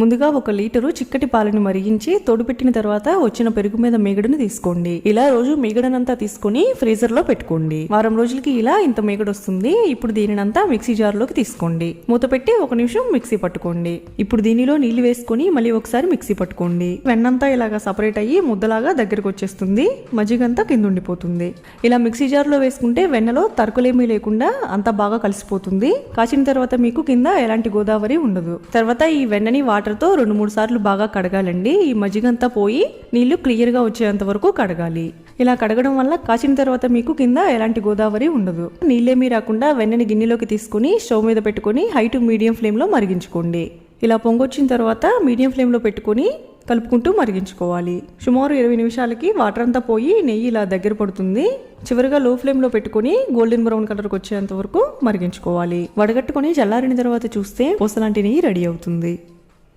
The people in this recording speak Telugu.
ముందుగా ఒక లీటరు చిక్కటి పాలని మరిగించి తోడుపెట్టిన తర్వాత వచ్చిన పెరుగు మీద మేగడను తీసుకోండి. ఇలా రోజు మీగడనంతా తీసుకొని ఫ్రీజర్లో పెట్టుకోండి. వారం రోజులకి ఇలా ఇంత మేగడు వస్తుంది ఇప్పుడు దీనినంతా మిక్సీ జార్లోకి తీసుకోండి. మూత పెట్టి ఒక నిమిషం మిక్సీ పట్టుకోండి. ఇప్పుడు దీనిలో నీళ్ళు వేసుకొని మళ్ళీ ఒకసారి మిక్సీ పట్టుకోండి. వెన్నంతా ఇలాగా సపరేట్ అయ్యి ముద్దలాగా దగ్గరకు వచ్చేస్తుంది. మజ్జిగంతా కింద ఉండిపోతుంది ఇలా మిక్సీ జార్లో వేసుకుంటే వెన్నలో తరకులేమీ లేకుండా అంతా బాగా కలిసిపోతుంది. కాచిన తర్వాత మీకు కింద ఎలాంటి గోదావరి ఉండదు. తర్వాత ఈ వెన్నని వాటర్తో రెండు మూడు సార్లు బాగా కడగాలండి. ఈ మజ్జిగంతా పోయి నీళ్ళు క్లియర్గా వచ్చేంత వరకు కడగాలి. ఇలా కడగడం వల్ల కాచిన తర్వాత మీకు కింద ఎలాంటి గోదావరి ఉండదు. నీళ్ళేమీ రాకుండా వెన్నని గిన్నెలోకి తీసుకుని స్టవ్ మీద పెట్టుకొని హై టు మీడియం ఫ్లేమ్లో మరిగించుకోండి. ఇలా పొంగొచ్చిన తర్వాత మీడియం ఫ్లేమ్లో పెట్టుకొని కలుపుకుంటూ మరిగించుకోవాలి. సుమారు ఇరవై నిమిషాలకి వాటర్ అంతా పోయి నెయ్యి ఇలా దగ్గర పడుతుంది. చివరిగా లో ఫ్లేమ్లో పెట్టుకొని గోల్డెన్ బ్రౌన్ కలర్కి వచ్చేంత వరకు మరిగించుకోవాలి. వడగట్టుకొని చల్లారిన తర్వాత చూస్తే పూసలాంటి నెయ్యి రెడీ అవుతుంది.